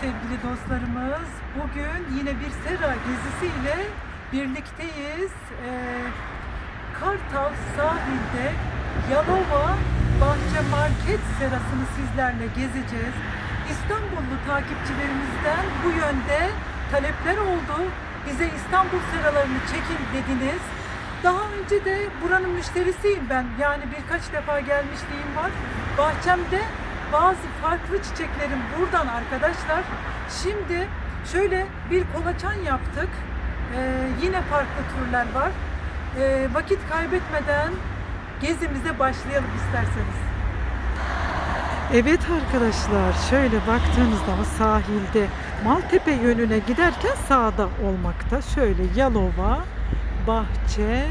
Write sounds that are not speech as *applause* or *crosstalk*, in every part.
sevgili dostlarımız. Bugün yine bir sera gezisiyle birlikteyiz. Ee, Kartal sahilde Yalova Bahçe Market serasını sizlerle gezeceğiz. İstanbullu takipçilerimizden bu yönde talepler oldu. Bize İstanbul seralarını çekin dediniz. Daha önce de buranın müşterisiyim ben. Yani birkaç defa gelmişliğim var. Bahçemde bazı farklı çiçeklerim buradan arkadaşlar. Şimdi şöyle bir kolaçan yaptık. Ee, yine farklı türler var. Ee, vakit kaybetmeden gezimize başlayalım isterseniz. Evet arkadaşlar şöyle baktığınızda sahilde Maltepe yönüne giderken sağda olmakta. Şöyle Yalova, Bahçe,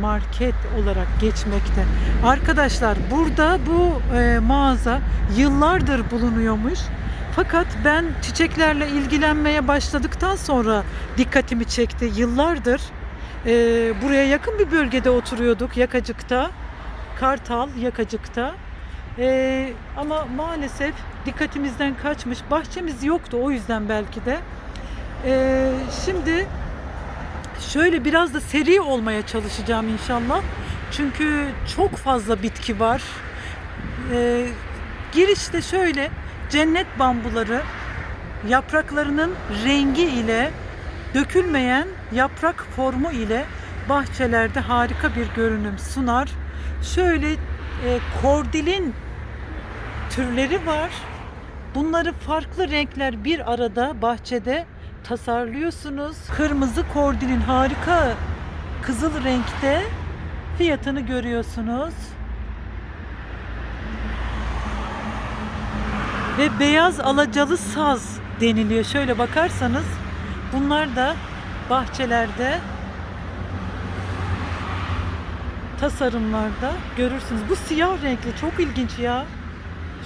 Market olarak geçmekte. Arkadaşlar burada bu e, mağaza yıllardır bulunuyormuş. Fakat ben çiçeklerle ilgilenmeye başladıktan sonra dikkatimi çekti. Yıllardır e, buraya yakın bir bölgede oturuyorduk Yakacık'ta. Kartal Yakacık'ta. E, ama maalesef dikkatimizden kaçmış. Bahçemiz yoktu o yüzden belki de. E, şimdi şöyle biraz da seri olmaya çalışacağım inşallah. Çünkü çok fazla bitki var. E, girişte şöyle cennet bambuları yapraklarının rengi ile dökülmeyen yaprak formu ile bahçelerde harika bir görünüm sunar. Şöyle e, kordilin türleri var. Bunları farklı renkler bir arada bahçede tasarlıyorsunuz. Kırmızı kordilin harika kızıl renkte fiyatını görüyorsunuz. Ve beyaz alacalı saz deniliyor. Şöyle bakarsanız bunlar da bahçelerde tasarımlarda görürsünüz. Bu siyah renkli çok ilginç ya.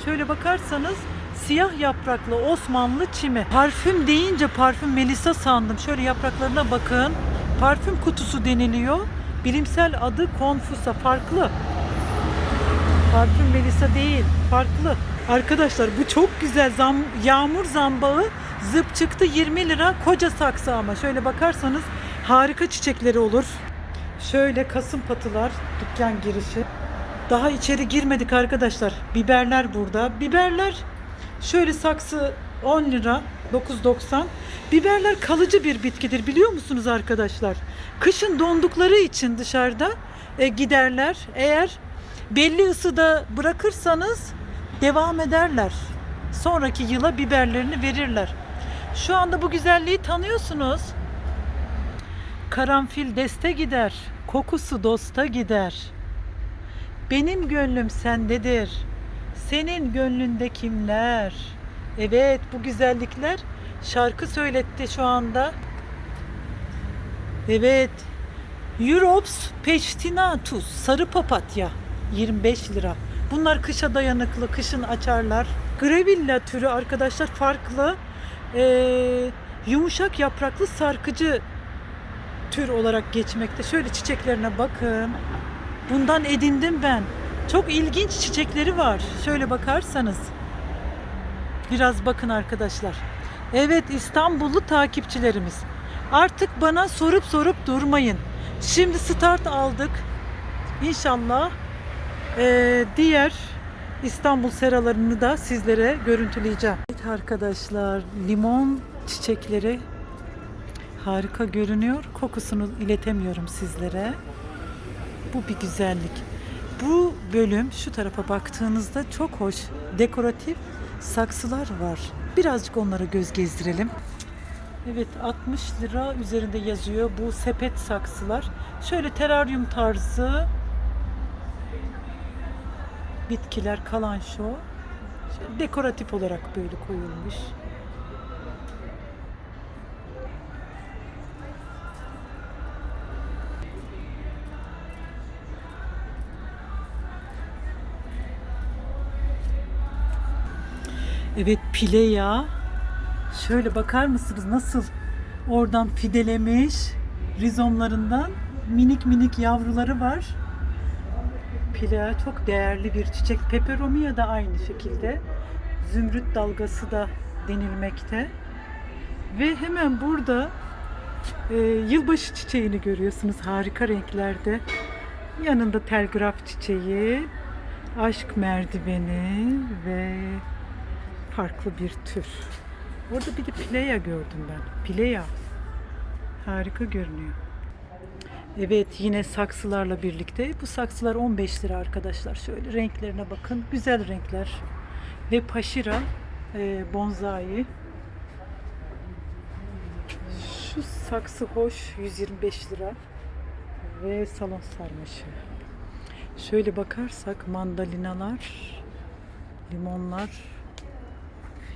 Şöyle bakarsanız siyah yapraklı Osmanlı çimi. Parfüm deyince parfüm Melisa sandım. Şöyle yapraklarına bakın. Parfüm kutusu deniliyor. Bilimsel adı Confusa farklı. Parfüm Melisa değil, farklı. Arkadaşlar bu çok güzel zam, yağmur zambağı zıp çıktı 20 lira koca saksı ama şöyle bakarsanız harika çiçekleri olur. Şöyle kasım patılar dükkan girişi. Daha içeri girmedik arkadaşlar. Biberler burada. Biberler şöyle saksı 10 lira 9.90. Biberler kalıcı bir bitkidir biliyor musunuz arkadaşlar? Kışın dondukları için dışarıda e, giderler. Eğer belli ısıda bırakırsanız devam ederler. Sonraki yıla biberlerini verirler. Şu anda bu güzelliği tanıyorsunuz. Karanfil deste gider, kokusu dosta gider. Benim gönlüm sendedir. Senin gönlünde kimler? Evet bu güzellikler şarkı söyletti şu anda. Evet. Europs peçtinatus sarı papatya 25 lira. Bunlar kışa dayanıklı, kışın açarlar. Grevilla türü arkadaşlar farklı. Ee, yumuşak yapraklı sarkıcı tür olarak geçmekte. Şöyle çiçeklerine bakın. Bundan edindim ben. Çok ilginç çiçekleri var. Şöyle bakarsanız. Biraz bakın arkadaşlar. Evet İstanbullu takipçilerimiz. Artık bana sorup sorup durmayın. Şimdi start aldık. İnşallah eee, diğer İstanbul seralarını da sizlere görüntüleyeceğim. Evet arkadaşlar limon çiçekleri harika görünüyor. Kokusunu iletemiyorum sizlere. Bu bir güzellik. Bu bölüm şu tarafa baktığınızda çok hoş dekoratif saksılar var. Birazcık onlara göz gezdirelim. Evet 60 lira üzerinde yazıyor bu sepet saksılar. Şöyle teraryum tarzı bitkiler kalan şu. Dekoratif olarak böyle koyulmuş. Evet pile yağı. Şöyle bakar mısınız nasıl oradan fidelemiş rizomlarından minik minik yavruları var. Pile çok değerli bir çiçek. Peperomia da aynı şekilde. Zümrüt dalgası da denilmekte. Ve hemen burada e, yılbaşı çiçeğini görüyorsunuz harika renklerde. Yanında telgraf çiçeği, aşk merdiveni ve farklı bir tür. Orada bir de pleya gördüm ben. Pleya. Harika görünüyor. Evet yine saksılarla birlikte. Bu saksılar 15 lira arkadaşlar. Şöyle renklerine bakın. Güzel renkler. Ve paşira e, bonsai. Şu saksı hoş 125 lira. Ve salon sarmaşı. Şöyle bakarsak mandalinalar, limonlar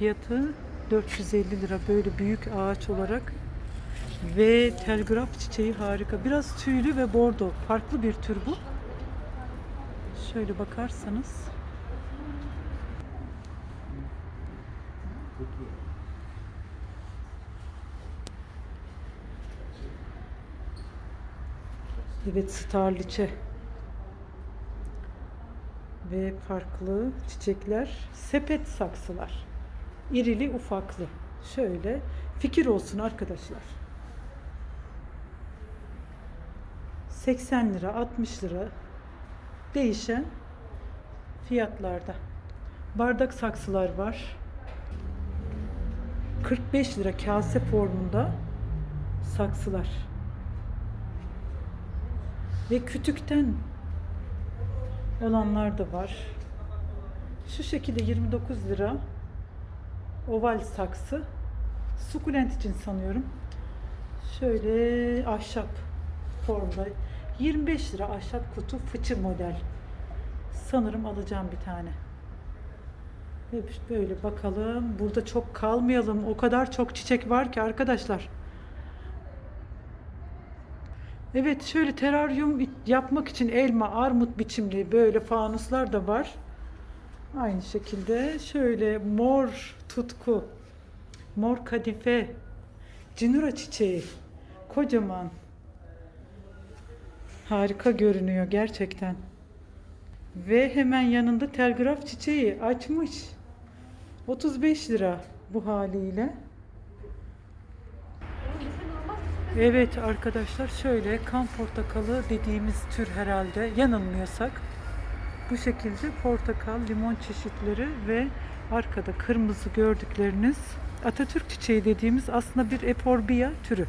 fiyatı 450 lira böyle büyük ağaç olarak ve telgraf çiçeği harika. Biraz tüylü ve bordo. Farklı bir tür bu. Şöyle bakarsanız. Evet starliçe. Ve farklı çiçekler. Sepet saksılar. İrili ufaklı. Şöyle fikir olsun arkadaşlar. 80 lira, 60 lira değişen fiyatlarda. Bardak saksılar var. 45 lira kase formunda saksılar. Ve kütükten olanlar da var. Şu şekilde 29 lira oval saksı. Sukulent için sanıyorum. Şöyle ahşap formda 25 lira ahşap kutu fıçı model. Sanırım alacağım bir tane. Böyle bakalım. Burada çok kalmayalım. O kadar çok çiçek var ki arkadaşlar. Evet şöyle teraryum yapmak için elma, armut biçimli böyle fanuslar da var. Aynı şekilde şöyle mor tutku, mor kadife, cinura çiçeği, kocaman. Harika görünüyor gerçekten. Ve hemen yanında telgraf çiçeği açmış. 35 lira bu haliyle. Evet arkadaşlar şöyle kan portakalı dediğimiz tür herhalde yanılmıyorsak bu şekilde portakal, limon çeşitleri ve arkada kırmızı gördükleriniz Atatürk çiçeği dediğimiz aslında bir eporbia türü.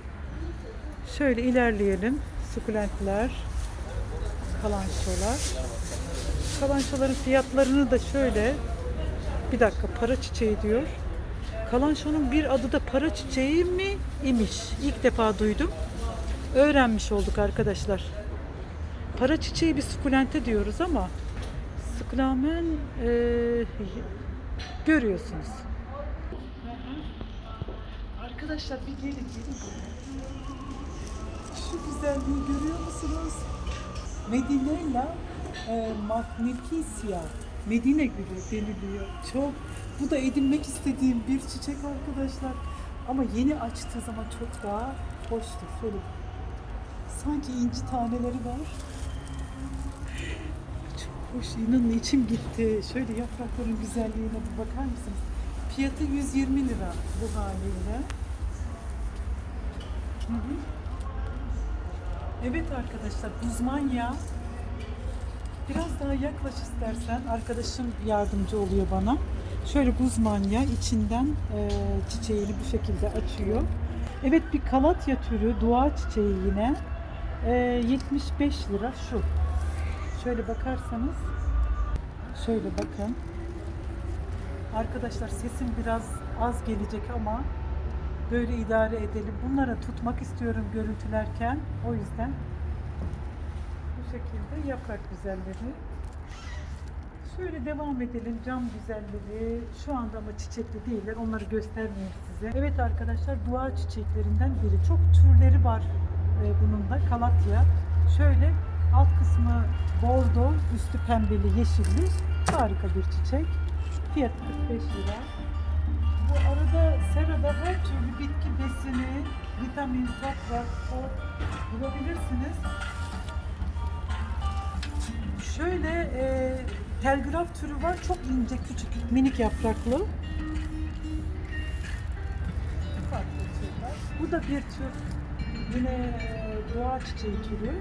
Şöyle ilerleyelim. Sukulentler, kalançolar. Kalançoların fiyatlarını da şöyle bir dakika para çiçeği diyor. Kalançonun bir adı da para çiçeği mi imiş? İlk defa duydum. Öğrenmiş olduk arkadaşlar. Para çiçeği bir sukulente diyoruz ama sıklamen e, görüyorsunuz. Arkadaşlar bir gelin gelin. Şu güzelliği görüyor musunuz? E, magnificia. Medine gülü deniliyor. Çok bu da edinmek istediğim bir çiçek arkadaşlar. Ama yeni açtığı zaman çok daha hoştu. Şöyle sanki inci taneleri var. Hoş. İnanın içim gitti. Şöyle yaprakların güzelliğine bir bakar mısınız? Fiyatı 120 lira bu haliyle. Hı hı. Evet arkadaşlar buzmanya biraz daha yaklaş istersen arkadaşım yardımcı oluyor bana. Şöyle buzmanya içinden e, çiçeğini bu şekilde açıyor. Evet bir kalatya türü dua çiçeği yine e, 75 lira şu. Şöyle bakarsanız şöyle bakın. Arkadaşlar sesim biraz az gelecek ama böyle idare edelim. Bunlara tutmak istiyorum görüntülerken. O yüzden bu şekilde yaprak güzelleri. Şöyle devam edelim. Cam güzelleri. Şu anda ama çiçekli değiller. Onları göstermeyeyim size. Evet arkadaşlar dua çiçeklerinden biri. Çok türleri var e, bunun da. Kalatya. Şöyle alt kısmı bordo, üstü pembeli, yeşilli. Harika bir çiçek. Fiyatı 45 lira. Bu arada serada her türlü bitki besini, vitamin, toprak, ot bulabilirsiniz. Şöyle e, telgraf türü var. Çok ince, küçük, minik yapraklı. Bu da bir tür yine e, doğa çiçeği türü.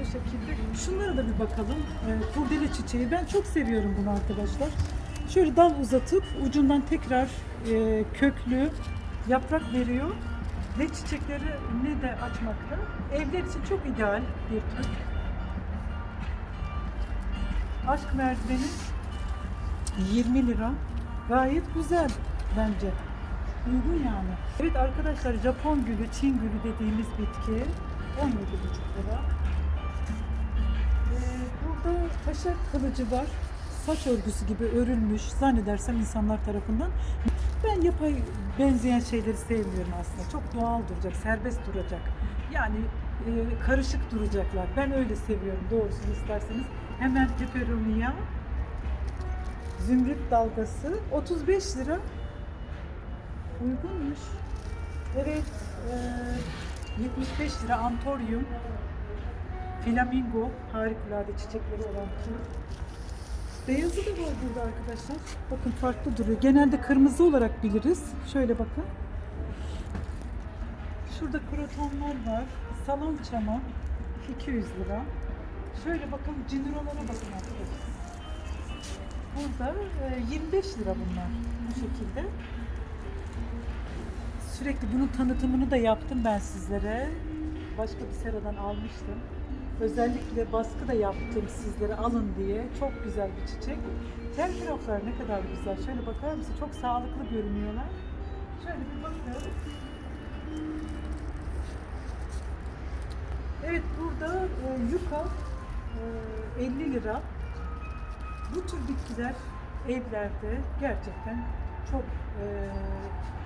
Bu şekilde. Şunlara da bir bakalım. E, kurdele çiçeği. Ben çok seviyorum bunu arkadaşlar. Şöyle dal uzatıp ucundan tekrar e, köklü yaprak veriyor. Ne çiçekleri ne de açmakta. Evler için çok ideal bir tür. Aşk merdiveni 20 lira. Gayet güzel bence. Uygun yani. Evet arkadaşlar Japon gülü, Çin gülü dediğimiz bitki 17,5 lira. Ee, burada paşa kılıcı var. Saç örgüsü gibi örülmüş zannedersem insanlar tarafından. Ben yapay benzeyen şeyleri sevmiyorum aslında. Çok doğal duracak, serbest duracak. Yani e, karışık duracaklar. Ben öyle seviyorum doğrusunu isterseniz. Hemen peperonia, zümrüt dalgası 35 lira. Uygunmuş. Evet, e, 75 lira antorium, flamingo, harikulade çiçekleri olan. Beyazı da var burada arkadaşlar. Bakın farklı duruyor. Genelde kırmızı olarak biliriz. Şöyle bakın. Şurada krotonlar var. Salon çamı 200 lira. Şöyle bakın cinirolara bakın arkadaşlar. Burada e, 25 lira bunlar bu şekilde. Sürekli bunun tanıtımını da yaptım ben sizlere. Başka bir seradan almıştım. Özellikle baskı da yaptım sizlere alın diye. Çok güzel bir çiçek. Telgraflar ne kadar güzel. Şöyle bakar mısın? Çok sağlıklı görünüyorlar. Şöyle bir bakın. Evet burada e, yuka e, 50 lira. Bu tür bitkiler evlerde gerçekten çok e,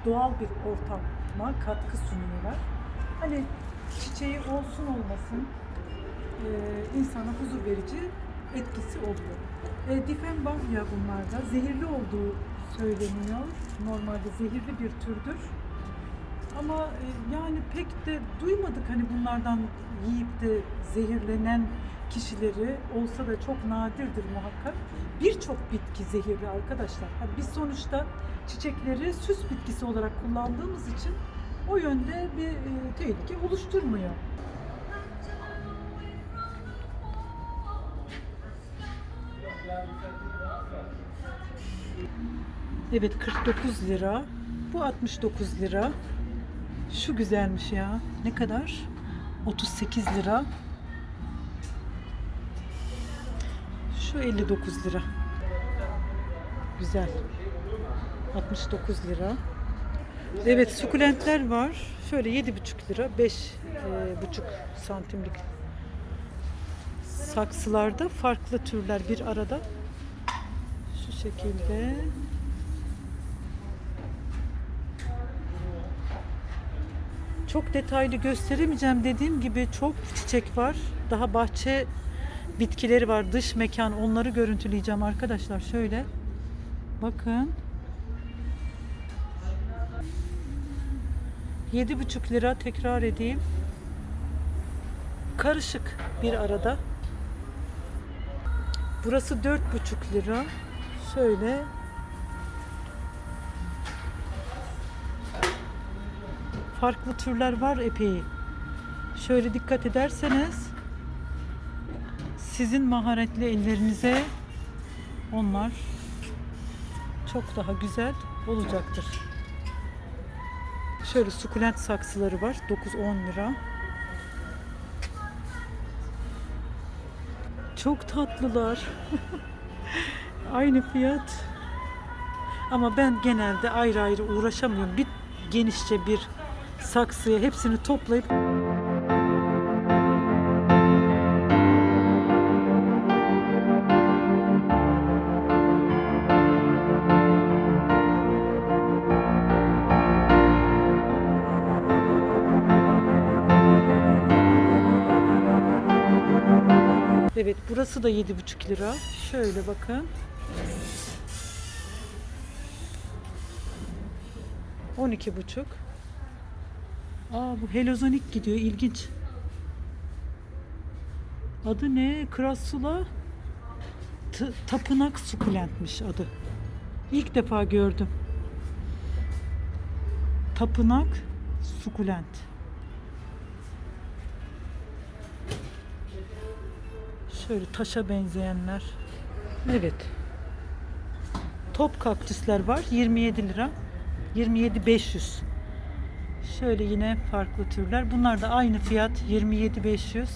doğal bir ortama katkı sunuyorlar. Hani çiçeği olsun olmasın insana huzur verici etkisi oluyor. E, Diffenbachia bunlarda zehirli olduğu söyleniyor. Normalde zehirli bir türdür. Ama e, yani pek de duymadık hani bunlardan yiyip de zehirlenen kişileri olsa da çok nadirdir muhakkak. Birçok bitki zehirli arkadaşlar. Hani biz sonuçta çiçekleri süs bitkisi olarak kullandığımız için o yönde bir e, tehlike oluşturmuyor. Evet 49 lira. Bu 69 lira. Şu güzelmiş ya. Ne kadar? 38 lira. Şu 59 lira. Güzel. 69 lira. Evet sukulentler var. Şöyle 7,5 lira. 5,5 santimlik saksılarda farklı türler bir arada. Şu şekilde. Çok detaylı gösteremeyeceğim dediğim gibi çok çiçek var. Daha bahçe bitkileri var. Dış mekan onları görüntüleyeceğim arkadaşlar. Şöyle bakın. 7,5 lira tekrar edeyim. Karışık bir arada. Burası 4,5 lira. Şöyle farklı türler var epey. Şöyle dikkat ederseniz sizin maharetli ellerinize onlar çok daha güzel olacaktır. Şöyle sukulent saksıları var. 9-10 lira. Çok tatlılar. *laughs* Aynı fiyat. Ama ben genelde ayrı ayrı uğraşamıyorum. Bir genişçe bir saksıya hepsini toplayıp Evet burası da 7,5 lira. Şöyle bakın. 12 buçuk. Aa bu helozonik gidiyor ilginç. Adı ne? Crassula T- tapınak sukulentmiş adı. İlk defa gördüm. Tapınak Sukulent. Şöyle taşa benzeyenler. Evet. Top kaktüsler var. 27 lira. 27 500. Şöyle yine farklı türler. Bunlar da aynı fiyat 27 500.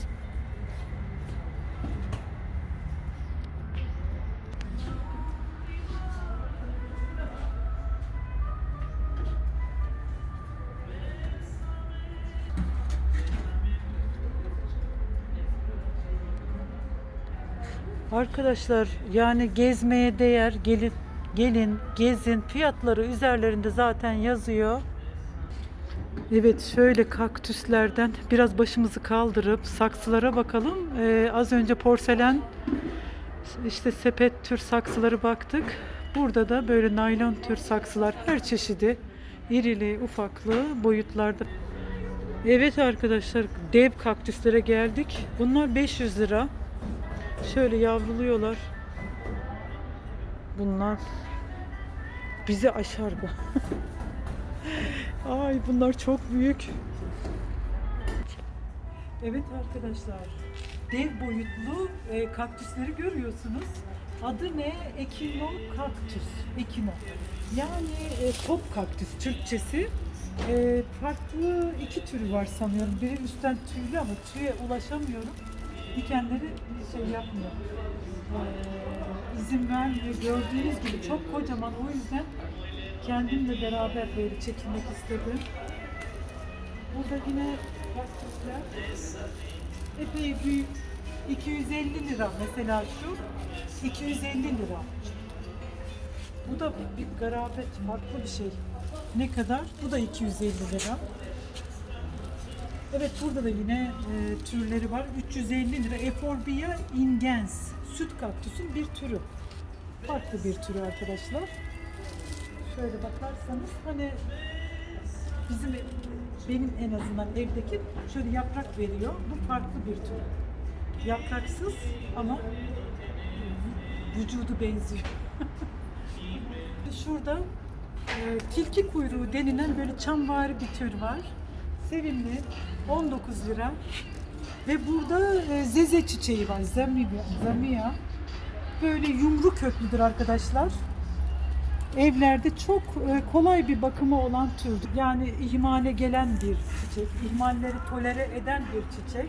Arkadaşlar yani gezmeye değer gelin gelin gezin fiyatları üzerlerinde zaten yazıyor. Evet şöyle kaktüslerden biraz başımızı kaldırıp saksılara bakalım. Ee, az önce porselen işte sepet tür saksıları baktık. Burada da böyle naylon tür saksılar her çeşidi irili ufaklı boyutlarda. Evet arkadaşlar dev kaktüslere geldik. Bunlar 500 lira. Şöyle yavruluyorlar. Bunlar bizi aşar bu. *laughs* Ay bunlar çok büyük. Evet arkadaşlar. Dev boyutlu e, kaktüsleri görüyorsunuz. Adı ne? Ekino kaktüs. Ekino. Yani e, top kaktüs Türkçesi. E, farklı iki türü var sanıyorum. Biri üstten tüylü ama tüye ulaşamıyorum. Dikenleri şey yapmıyor. E, izin vermiyor. Gördüğünüz gibi çok kocaman. O yüzden kendimle beraber böyle çekilmek istedim. Burada yine kaktüsler epey büyük. 250 lira mesela şu 250 lira. Bu da bir, bir garabet farklı bir şey. Ne kadar? Bu da 250 lira. Evet burada da yine e, türleri var. 350 lira. Euphorbia ingens. Süt kaktüsün bir türü. Farklı bir türü arkadaşlar. Şöyle bakarsanız hani bizim benim en azından evdeki şöyle yaprak veriyor. Bu farklı bir tür. Yapraksız ama vücudu benziyor. *laughs* Şurada e, tilki kuyruğu denilen böyle çamvari bir tür var. Sevimli. 19 lira. Ve burada e, zeze çiçeği var. Zamia. Böyle yumru köklüdür arkadaşlar evlerde çok e, kolay bir bakımı olan türdür. Yani ihmale gelen bir çiçek, ihmalleri tolere eden bir çiçek.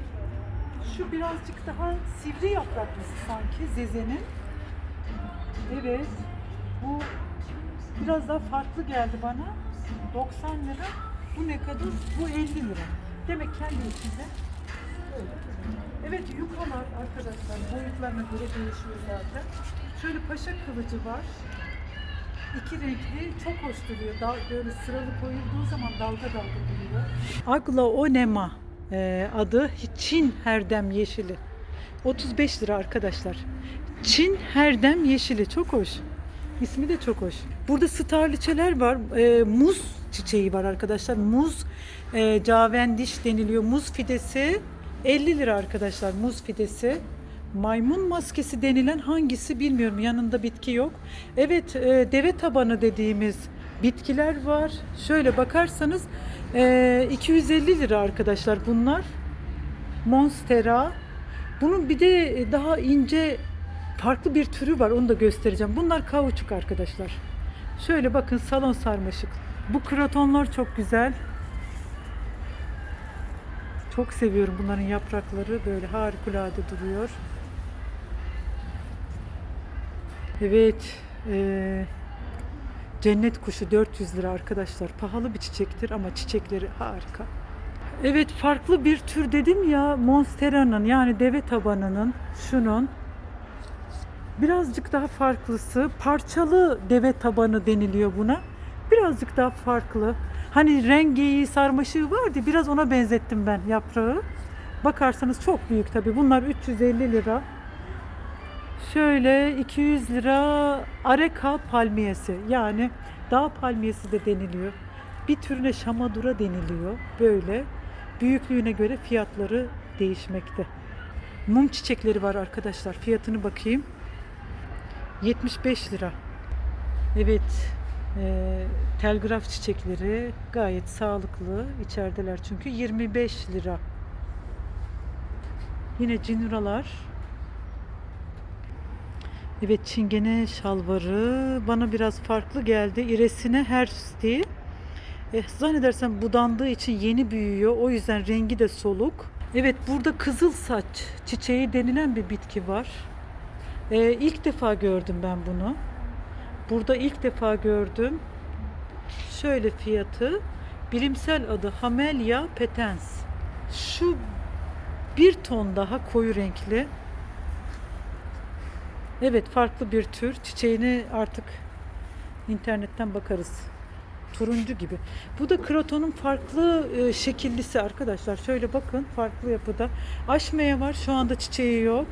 Şu birazcık daha sivri yapraklısı sanki zezenin. Evet. Bu biraz daha farklı geldi bana. 90 lira. Bu ne kadar? Bu 50 lira. Demek kendi içinde. Evet yukalar arkadaşlar boyutlarına göre değişiyor zaten. Şöyle paşa kılıcı var. İki renkli çok hoş duruyor. Dal, böyle sıralı koyulduğu zaman dalga dalga duruyor. Aglaonema e, adı Çin herdem yeşili. 35 lira arkadaşlar. Çin herdem yeşili çok hoş. İsmi de çok hoş. Burada starliçeler var. E, muz çiçeği var arkadaşlar. Muz e, cavendiş deniliyor. Muz fidesi 50 lira arkadaşlar. Muz fidesi. Maymun maskesi denilen hangisi bilmiyorum. Yanında bitki yok. Evet, e, deve tabanı dediğimiz bitkiler var. Şöyle bakarsanız e, 250 lira arkadaşlar bunlar. Monstera. Bunun bir de daha ince farklı bir türü var. Onu da göstereceğim. Bunlar kauçuk arkadaşlar. Şöyle bakın salon sarmaşık. Bu kratonlar çok güzel. Çok seviyorum bunların yaprakları böyle harikulade duruyor. Evet. E, cennet kuşu 400 lira arkadaşlar. Pahalı bir çiçektir ama çiçekleri harika. Evet farklı bir tür dedim ya Monstera'nın yani deve tabanının şunun birazcık daha farklısı parçalı deve tabanı deniliyor buna. Birazcık daha farklı. Hani rengeyi sarmaşığı vardı biraz ona benzettim ben yaprağı. Bakarsanız çok büyük tabi. Bunlar 350 lira. Şöyle 200 lira areka palmiyesi yani dağ palmiyesi de deniliyor. Bir türüne şamadura deniliyor. Böyle büyüklüğüne göre fiyatları değişmekte. Mum çiçekleri var arkadaşlar. Fiyatını bakayım. 75 lira. Evet. Ee, telgraf çiçekleri gayet sağlıklı içerideler çünkü 25 lira. Yine cinuralar. Evet çingene şalvarı bana biraz farklı geldi. İresine hersti. Eh, zannedersem budandığı için yeni büyüyor. O yüzden rengi de soluk. Evet burada kızıl saç çiçeği denilen bir bitki var. Ee, ilk defa gördüm ben bunu. Burada ilk defa gördüm. Şöyle fiyatı. Bilimsel adı Hamelia petens. Şu bir ton daha koyu renkli. Evet farklı bir tür. Çiçeğini artık internetten bakarız. Turuncu gibi. Bu da krotonun farklı e, şekillisi arkadaşlar. Şöyle bakın farklı yapıda. Aşmaya var. Şu anda çiçeği yok.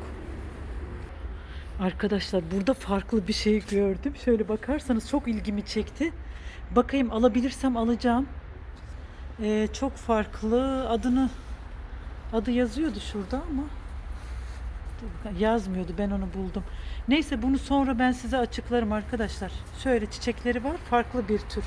Arkadaşlar burada farklı bir şey gördüm. Şöyle bakarsanız çok ilgimi çekti. Bakayım alabilirsem alacağım. Ee, çok farklı. Adını adı yazıyordu şurada ama yazmıyordu. Ben onu buldum. Neyse bunu sonra ben size açıklarım arkadaşlar. Şöyle çiçekleri var. Farklı bir tür.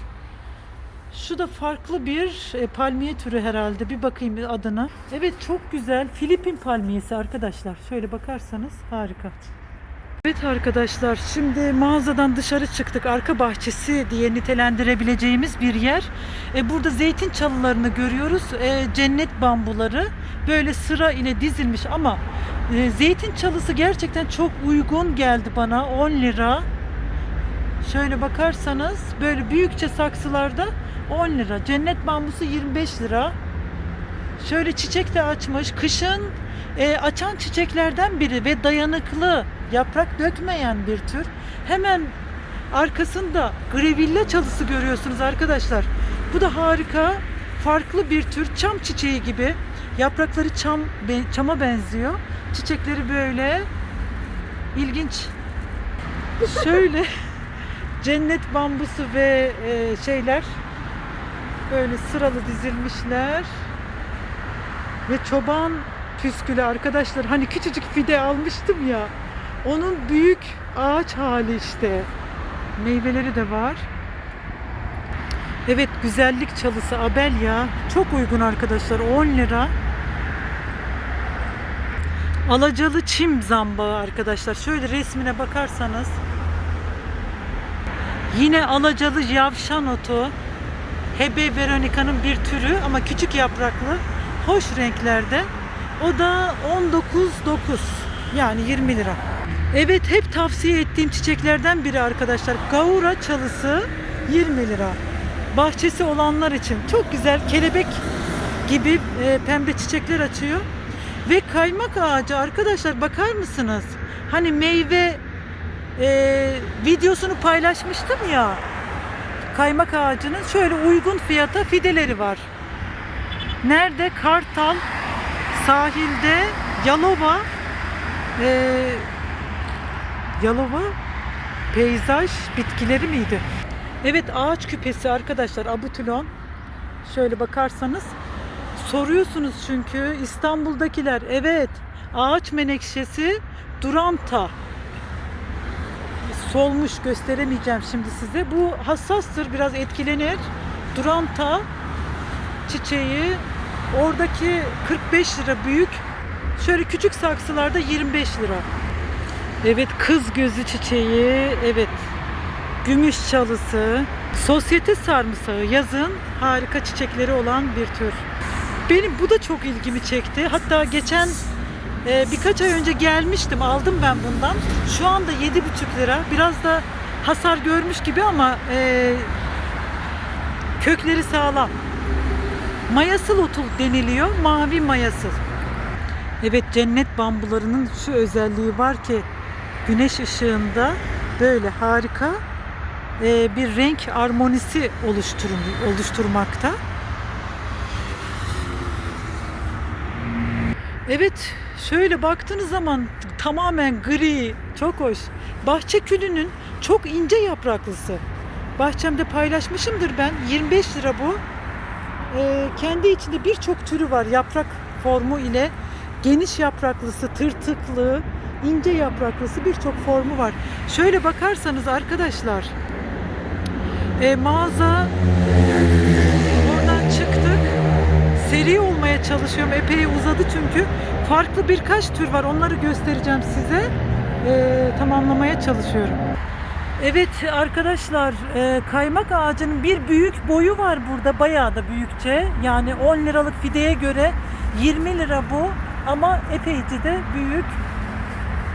Şu da farklı bir e, palmiye türü herhalde. Bir bakayım adına. Evet çok güzel. Filipin palmiyesi arkadaşlar. Şöyle bakarsanız harika. Evet arkadaşlar şimdi mağazadan dışarı çıktık. Arka bahçesi diye nitelendirebileceğimiz bir yer. E, burada zeytin çalılarını görüyoruz. E, cennet bambuları böyle sıra ile dizilmiş ama e, zeytin çalısı gerçekten çok uygun geldi bana. 10 lira. Şöyle bakarsanız böyle büyükçe saksılarda 10 lira. Cennet bambusu 25 lira. Şöyle çiçek de açmış. Kışın e, açan çiçeklerden biri ve dayanıklı, yaprak dökmeyen bir tür. Hemen arkasında grevilla çalısı görüyorsunuz arkadaşlar. Bu da harika, farklı bir tür çam çiçeği gibi. Yaprakları çam çama benziyor. Çiçekleri böyle ilginç. *laughs* Şöyle cennet bambusu ve e, şeyler böyle sıralı dizilmişler. Ve çoban püskülü arkadaşlar hani küçücük fide almıştım ya. Onun büyük ağaç hali işte. Meyveleri de var. Evet güzellik çalısı Abelya. Çok uygun arkadaşlar 10 lira. Alacalı çim zambağı arkadaşlar. Şöyle resmine bakarsanız. Yine alacalı yavşan otu. Hebe Veronica'nın bir türü ama küçük yapraklı. Hoş renklerde. O da 19.9 yani 20 lira. Evet hep tavsiye ettiğim çiçeklerden biri arkadaşlar. Gaura çalısı 20 lira. Bahçesi olanlar için çok güzel kelebek gibi e, pembe çiçekler açıyor. Ve kaymak ağacı arkadaşlar bakar mısınız? Hani meyve e, videosunu paylaşmıştım ya. Kaymak ağacının şöyle uygun fiyata fideleri var. Nerede? Kartal sahilde Yalova e, Yalova peyzaj bitkileri miydi? Evet ağaç küpesi arkadaşlar abutülon. Şöyle bakarsanız soruyorsunuz çünkü İstanbul'dakiler evet ağaç menekşesi duranta solmuş gösteremeyeceğim şimdi size. Bu hassastır biraz etkilenir. Duranta çiçeği oradaki 45 lira büyük. Şöyle küçük saksılarda 25 lira. Evet kız gözü çiçeği. Evet. Gümüş çalısı. Sosyete sarımsağı yazın harika çiçekleri olan bir tür. Benim bu da çok ilgimi çekti. Hatta geçen e, birkaç ay önce gelmiştim. Aldım ben bundan. Şu anda 7,5 lira. Biraz da hasar görmüş gibi ama e, kökleri sağlam. Mayasıl otul deniliyor. Mavi mayasıl. Evet cennet bambularının şu özelliği var ki güneş ışığında böyle harika e, bir renk armonisi oluşturun, oluşturmakta. Evet şöyle baktığınız zaman tamamen gri çok hoş. Bahçe külünün çok ince yapraklısı. Bahçemde paylaşmışımdır ben. 25 lira bu. Ee, kendi içinde birçok türü var yaprak formu ile geniş yapraklısı, tırtıklı, ince yapraklısı birçok formu var. Şöyle bakarsanız arkadaşlar e, mağaza oradan çıktık. Seri olmaya çalışıyorum. Epey uzadı çünkü. Farklı birkaç tür var. Onları göstereceğim size. E, tamamlamaya çalışıyorum. Evet arkadaşlar e, kaymak ağacının bir büyük boyu var burada bayağı da büyükçe yani 10 liralık fideye göre 20 lira bu ama epeyce de büyük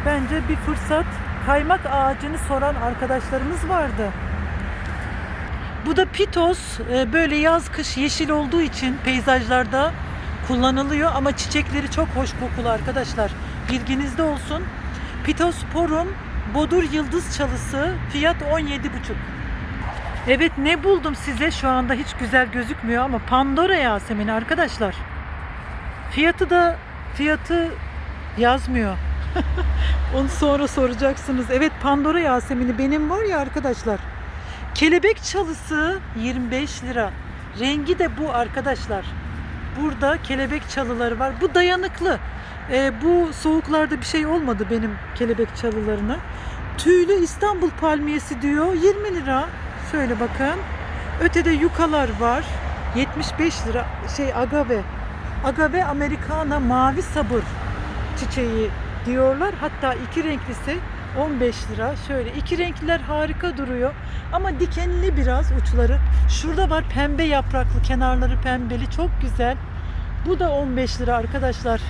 bence bir fırsat kaymak ağacını soran arkadaşlarımız vardı. Bu da pitos e, böyle yaz kış yeşil olduğu için peyzajlarda kullanılıyor ama çiçekleri çok hoş kokulu arkadaşlar bilginizde olsun. Pitosporum Bodur Yıldız Çalısı fiyat 17,5. Evet ne buldum size şu anda hiç güzel gözükmüyor ama Pandora Yasemini arkadaşlar. Fiyatı da fiyatı yazmıyor. *laughs* Onu sonra soracaksınız. Evet Pandora Yasemini benim var ya arkadaşlar. Kelebek çalısı 25 lira. Rengi de bu arkadaşlar. Burada kelebek çalıları var. Bu dayanıklı. Ee, bu soğuklarda bir şey olmadı benim kelebek çalılarına. Tüylü İstanbul palmiyesi diyor 20 lira. Şöyle bakın. Ötede yukalar var. 75 lira. Şey agave. Agave Americana mavi sabır çiçeği diyorlar. Hatta iki renklisi 15 lira. Şöyle iki renkliler harika duruyor. Ama dikenli biraz uçları. Şurada var pembe yapraklı, kenarları pembeli. Çok güzel. Bu da 15 lira arkadaşlar.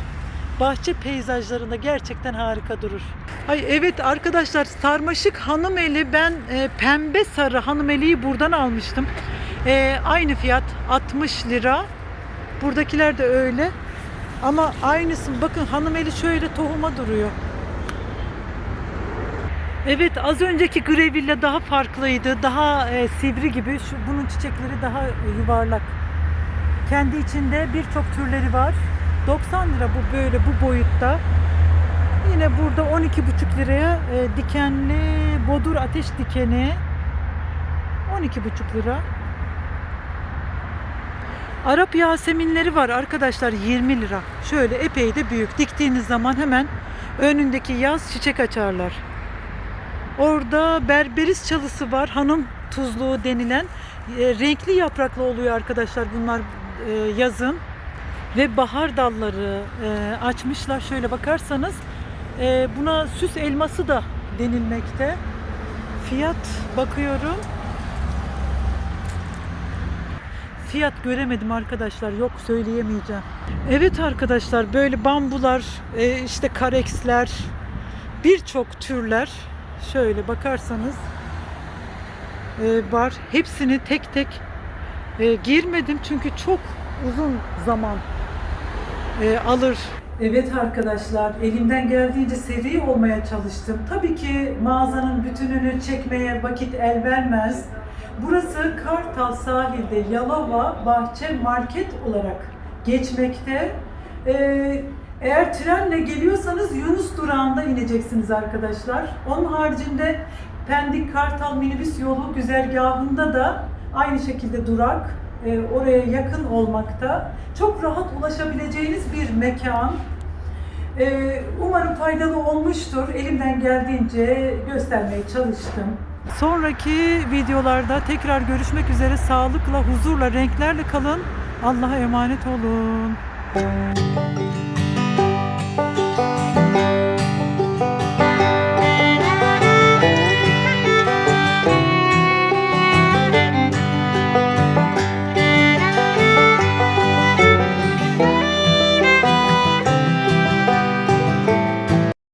Bahçe peyzajlarında gerçekten harika durur. Ay evet arkadaşlar sarmaşık hanımeli ben e, pembe sarı hanımeliyi buradan almıştım. E, aynı fiyat 60 lira. Buradakiler de öyle. Ama aynısı bakın hanımeli şöyle tohuma duruyor. Evet az önceki greville daha farklıydı. Daha e, sivri gibi. Şu, bunun çiçekleri daha yuvarlak. Kendi içinde birçok türleri var. 90 lira bu böyle bu boyutta. Yine burada 12,5 liraya e, dikenli bodur ateş dikeni 12,5 lira. Arap yaseminleri var arkadaşlar 20 lira. Şöyle epey de büyük. Diktiğiniz zaman hemen önündeki yaz çiçek açarlar. Orada berberis çalısı var. Hanım tuzluğu denilen e, renkli yapraklı oluyor arkadaşlar bunlar e, yazın ve bahar dalları e, açmışlar. Şöyle bakarsanız e, buna süs elması da denilmekte. Fiyat bakıyorum. Fiyat göremedim arkadaşlar. Yok söyleyemeyeceğim. Evet arkadaşlar böyle bambular, e, işte kareksler, birçok türler şöyle bakarsanız e, var. Hepsini tek tek e, girmedim çünkü çok uzun zaman alır. Evet arkadaşlar elimden geldiğince seri olmaya çalıştım. Tabii ki mağazanın bütününü çekmeye vakit el vermez. Burası Kartal sahilde Yalova Bahçe Market olarak geçmekte. Ee, eğer trenle geliyorsanız Yunus durağında ineceksiniz arkadaşlar. Onun haricinde Pendik Kartal minibüs yolu güzergahında da aynı şekilde durak e, oraya yakın olmakta. Çok rahat ulaşabileceğiniz bir mekan. E, umarım faydalı olmuştur. Elimden geldiğince göstermeye çalıştım. Sonraki videolarda tekrar görüşmek üzere. Sağlıkla, huzurla, renklerle kalın. Allah'a emanet olun.